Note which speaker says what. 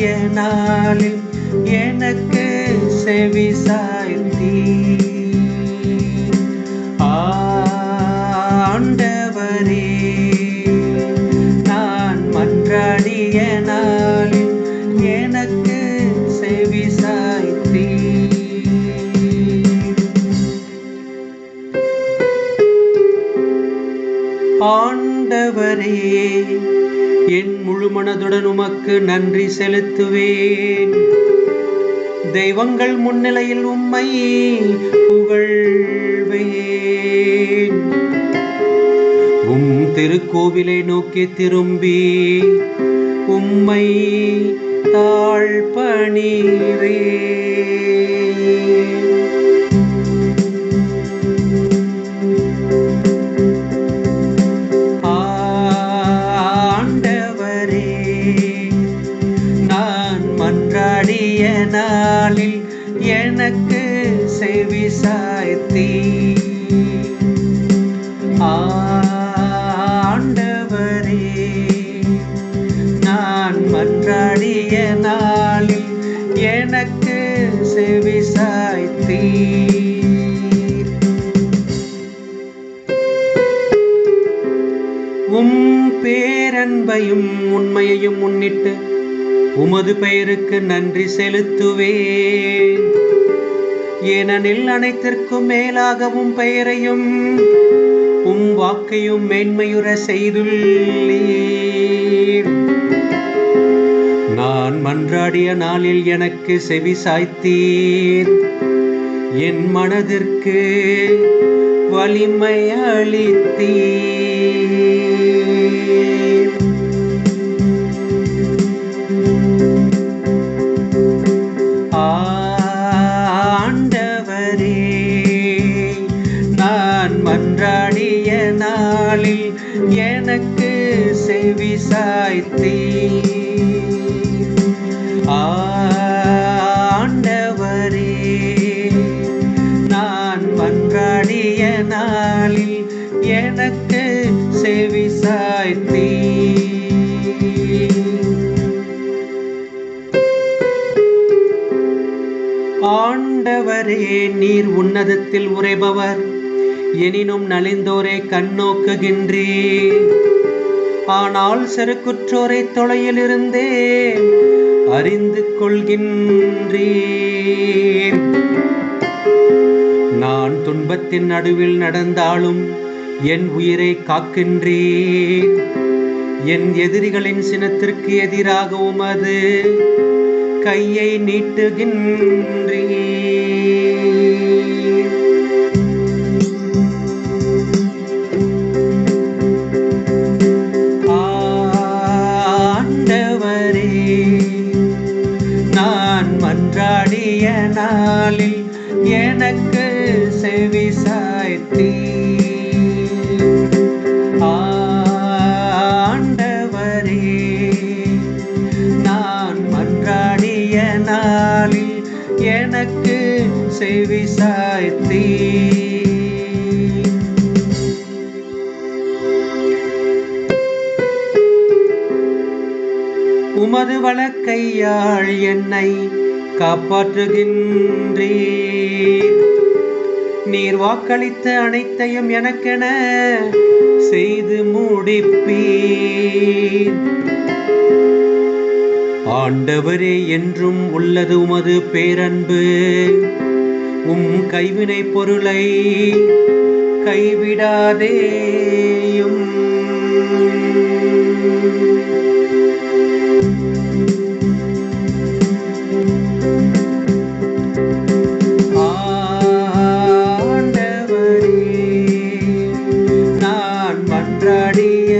Speaker 1: மன்றாடிய நாளில் எனக்கு செவி சாய்த்தி. ஆண்டவரே நான் மன்றாடிய நாளில் மனதுடன் உமக்கு நன்றி செலுத்துவேன். தெய்வங்கள் முன்னிலையில் உம்மை புகழ்வேன். உம் திருக்கோவிலை நோக்கி திரும்பி உம்மை தாழ்பணிவே நாளில் எனக்கு செவி சாய்த்தீ. ஆண்டவரே நான் மன்றாடிய நாளில் எனக்கு செவி சாய்த்தீ. உம் பேரன்பையும் உண்மையையும் முன்னிட்டு உமது பெயருக்கு நன்றி செலுத்துவேன். ஏனெனில் அனைத்திற்கும் மேலாகவும் பெயரையும் உம் வாக்கையும் மேன்மையுற செய்துள்ளீர். நான் மன்றாடிய நாளில் எனக்கு செவி சாய்த்தீர். என் மனதிற்கு வலிமை அளித்தீர். சாய்த்தீர் ஆண்டவரே நான் மன்றாடிய நாளில் எனக்கு செவி சாய்த்தீர். ஆண்டவரே நீர் உன்னதத்தில் உரைபவர் எனினும் நலிந்தோரை கண்ணோக்குகின்றீர் ஆனால் செருக்குற்றோரை தொலையிலிருந்தே அறிந்து கொள்கின்றீர் நான் துன்பத்தின் நடுவில் நடந்தாலும் என் உயிரை காக்கின்றீர் என் எதிரிகளின் சினத்திற்கு எதிராக உமது கையை நீட்டுகின்றீர் மன்றாடிய நாளில் எனக்கு செவி சாய்த்தீர். ஆண்டவரே நான் மன்றாடிய நாளில் எனக்கு செவி சாய்த்தீர். உமது வழக்கையாள் என்னை காப்பாற்றுகின்றீர். நீர் வாக்களித்த அனைத்தையும் எனக்கென செய்து முடிப்பீர். ஆண்டவரே என்றும் உள்ளது உமது பேரன்பு. உம் கைவினை பொருளை கைவிடாதேயும். நான் மன்றாடிய நாளில் எனக்கு